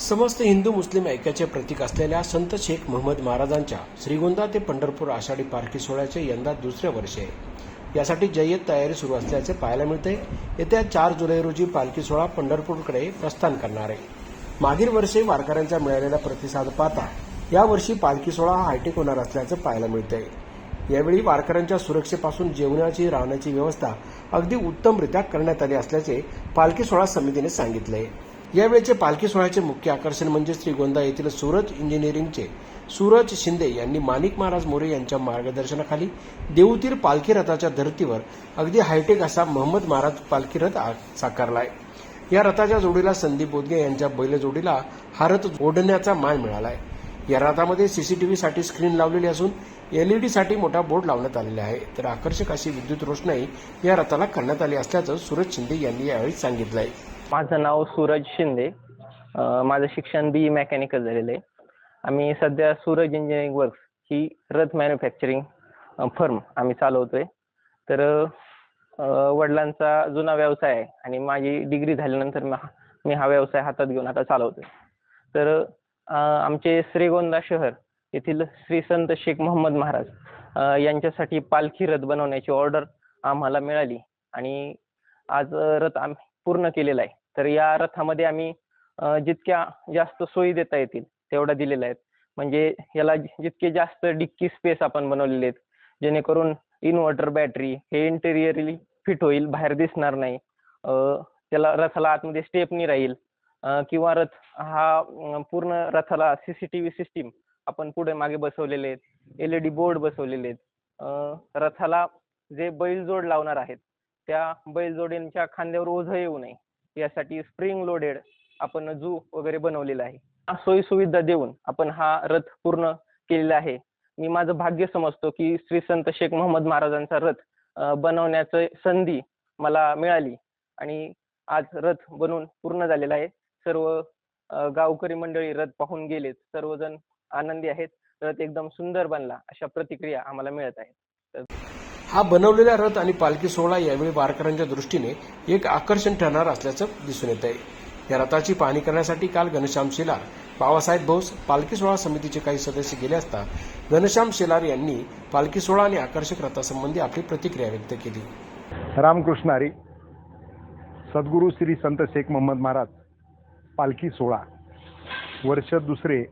समस्त हिंदू मुस्लिम ऐक्याचे प्रतीक असलेल्या संत शेख महम्मद महाराजांच्या श्रीगोंदा ते पंढरपूर आषाढी पालखी सोहळ्याचे यंदा दुसरे वर्ष आहे. यासाठी जय्यत तयारी सुरू असल्याचे पाहायला मिळते. येत्या चार जुलै रोजी पालखी सोहळा पंढरपूरकडे प्रस्थान करणार आहे. मागील वर्षी वारकऱ्यांचा मिळालेला प्रतिसाद पाहता यावर्षी पालखी सोहळा हा हायटेक होणार असल्याचं पाहायला मिळते. यावेळी वारकऱ्यांच्या सुरक्षेपासून जेवणाची राहण्याची व्यवस्था अगदी उत्तमरित्या करण्यात आली असल्याचे पालखी सोहळा समितीने सांगितले. यावेळेचे पालखी सोहळ्याचे मुख्य आकर्षण म्हणजे श्रीगोंदा येथील सूरज इंजिनिअरिंगचे सूरज शिंदे यांनी माणिक महाराज मोरे यांच्या मार्गदर्शनाखाली देऊतील पालखी रथाच्या धर्तीवर अगदी हायटेक असा महम्मद महाराज पालखी रथ आ- साकारलाय. या रथाच्या जोडीला संदीप बोदगे यांच्या बैलजोडीला हा रथ ओढण्याचा मान मिळालाय. या रथामध्ये सीसीटीव्ही साठी स्क्रीन लावलेली असून एलईडी साठी मोठा बोर्ड लावण्यात आलेला आहे. तर आकर्षक अशी विद्युत रोषणाई या रथाला करण्यात आली असल्याचं सूरज शिंदे यांनी यावेळी सांगितलं आहे माझं नाव सूरज शिंदे. माझं शिक्षण बी मेकॅनिकल झालेलं आहे. आम्ही सध्या सूरज इंजिनिअरिंग वर्क्स ही रथ मॅन्युफॅक्चरिंग फर्म आम्ही चालवतोय. तर वडिलांचा जुना व्यवसाय आहे आणि माझी डिग्री झाल्यानंतर मी हा- मी हा व्यवसाय हातात घेऊन आता चालवतोय. तर आमचे श्रीगोंदा शहर येथील श्री संत शेख मोहम्मद महाराज यांच्यासाठी पालखी रथ बनवण्याची ऑर्डर आम्हाला मिळाली आणि आज रथ आम्ही पूर्ण केलेला आहे. तर या रथामध्ये आम्ही जितक्या जास्त सोयी देता येतील तेवढ्या दिलेल्या आहेत. म्हणजे याला जितके जास्त डिक्की स्पेस आपण बनवलेले आहेत जेणेकरून इन्व्हर्टर बॅटरी हे इंटेरियरली फिट होईल बाहेर दिसणार नाही. त्याला रथाला आतमध्ये स्टेपनी राहील. किंवा रथ हा पूर्ण रथाला C C T V system आपण पुढे मागे बसवलेले आहेत एल ई डी बोर्ड बसवलेले आहेत. रथाला जे बैलजोड लावणार आहेत त्या बैलजोडींच्या खांद्यावर ओझं येऊ नये. यासाठी स्प्रिंग लोडेड आपण जू वगैरे बनवलेला आहे. सोयी सुविधा देऊन आपण हा रथ पूर्ण केलेला आहे. मी माझं भाग्य समजतो की श्री संत शेख मोहम्मद महाराजांचा रथ बनवण्याचं संधी मला मिळाली आणि आज रथ बनून पूर्ण झालेला आहे. सर्व गावकरी मंडळी रथ पाहून गेलेत. सर्वजण आनंदी आहेत. रथ एकदम सुंदर बनला अशा प्रतिक्रिया आम्हाला मिळत आहेत. हा बनवलेला रथ आणि पालखी सोहळा यावेळी वारकऱ्यांच्या दृष्टीने एक आकर्षण ठरणार असल्याचं दिसून येत आहे या रथाची पाहणी करण्यासाठी काल घनश्याम शेलार बाबासाहेब बोस पालखी सोहळा समितीचे काही सदस्य गेले असता घनश्याम शेलार यांनी पालखी सोहळा आणि आकर्षक रथासंबंधी आपली प्रतिक्रिया व्यक्त केली. रामकृष्णारी सद्गुरू श्री संत शेख मोहम्मद महाराज पालखी सोहळा वर्ष दुसरे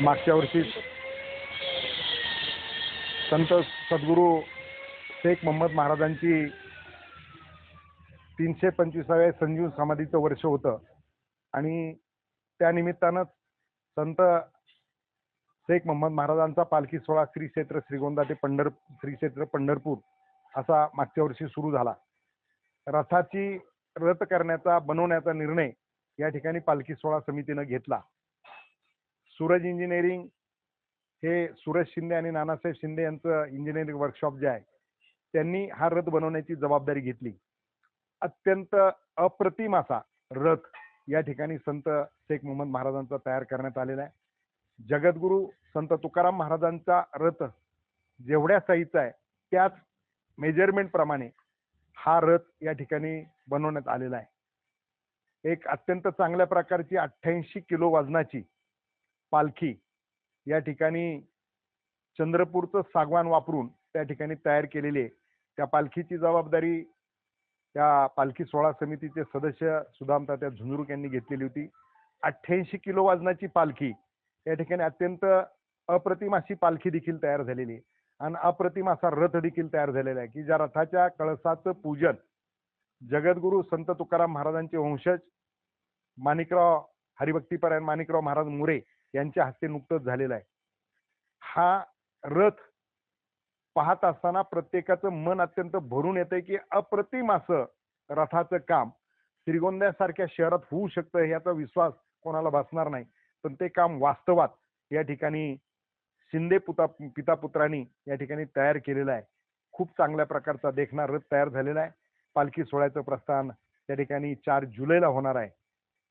मागच्या वर्षी संत सद्गुरू शेख मोहम्मद महाराजांची तीनशे पंचवीसाव्या संजीव समाधीचं वर्ष होतं. आणि त्या निमित्तानं संत शेख मोहम्मद महाराजांचा पालखी सोहळा श्री क्षेत्र श्रीगोंदा ते पंढर श्री क्षेत्र पंढरपूर असा मागच्या वर्षी सुरू झाला. रथाची रथ करण्याचा बनवण्याचा निर्णय या ठिकाणी पालखी सोहळा समितीनं घेतला. सूरज इंजिनिअरिंग हे सुरेश शिंदे आणि नानासाहेब शिंदे यांचं इंजिनिअरिंग वर्कशॉप जे आहे त्यांनी हा रथ बनवण्याची जबाबदारी घेतली. अत्यंत अप्रतिम असा रथ या ठिकाणी संत शेख मोहम्मद महाराजांचा तयार करण्यात आलेला आहे. जगद्गुरू संत तुकाराम महाराजांचा रथ जेवढ्या साईजचा आहे त्याच मेजरमेंट प्रमाणे हा रथ या ठिकाणी बनवण्यात आलेला आहे. एक अत्यंत चांगल्या प्रकारची अठ्ठ्याऐंशी किलो वजनाची पालखी या ठिकाणी चंद्रपूरचं सागवान वापरून त्या ठिकाणी तयार केलेले त्या पालखीची जबाबदारी त्या पालखी सोहळा समितीचे सदस्य सुदाम तात्या झुंजुरूक यांनी घेतलेली होती. अठ्ठ्याऐंशी किलो वजनाची पालखी या ठिकाणी अत्यंत अप्रतिम अशी पालखी देखील तयार झालेली आहे. आणि अप्रतिम असा रथ देखील तयार झालेला आहे की ज्या रथाच्या कळसाचं पूजन जगद्गुरू संत तुकाराम महाराजांचे वंशज माणिकराव हरिभक्तीपरायण माणिकराव महाराज मुरे यांच्या हस्ते नुकतंच झालेलं आहे. हा रथ पाहत असताना प्रत्येकाचं मन अत्यंत भरून येतंय की अप्रतिम असं रथाचं काम श्रीगोंद्यासारख्या शहरात होऊ शकतं याचा विश्वास कोणाला भासणार नाही. पण ते काम वास्तवात या ठिकाणी शिंदे पुता पिता पुत्रांनी या ठिकाणी तयार केलेलं आहे. खूप चांगल्या प्रकारचा देखणा रथ तयार झालेला आहे. पालखी सोहळ्याचं प्रस्थान त्या ठिकाणी चार जुलैला होणार आहे.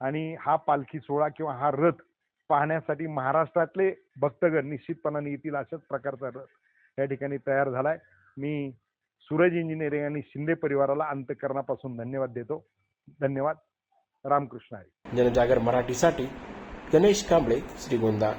आणि हा पालखी सोहळा किंवा हा रथ पाहण्यासाठी महाराष्ट्रातले भक्तगण निश्चितपणाने येतील अशाच प्रकारचा रथ या ठिकाणी तयार झालाय. मी सूरज इंजिनिअरिंग आणि शिंदे परिवाराला अंतकरणापासून धन्यवाद देतो. धन्यवाद. रामकृष्ण हरी. जनजागर मराठीसाठी गणेश कांबळे श्रीगोंदा.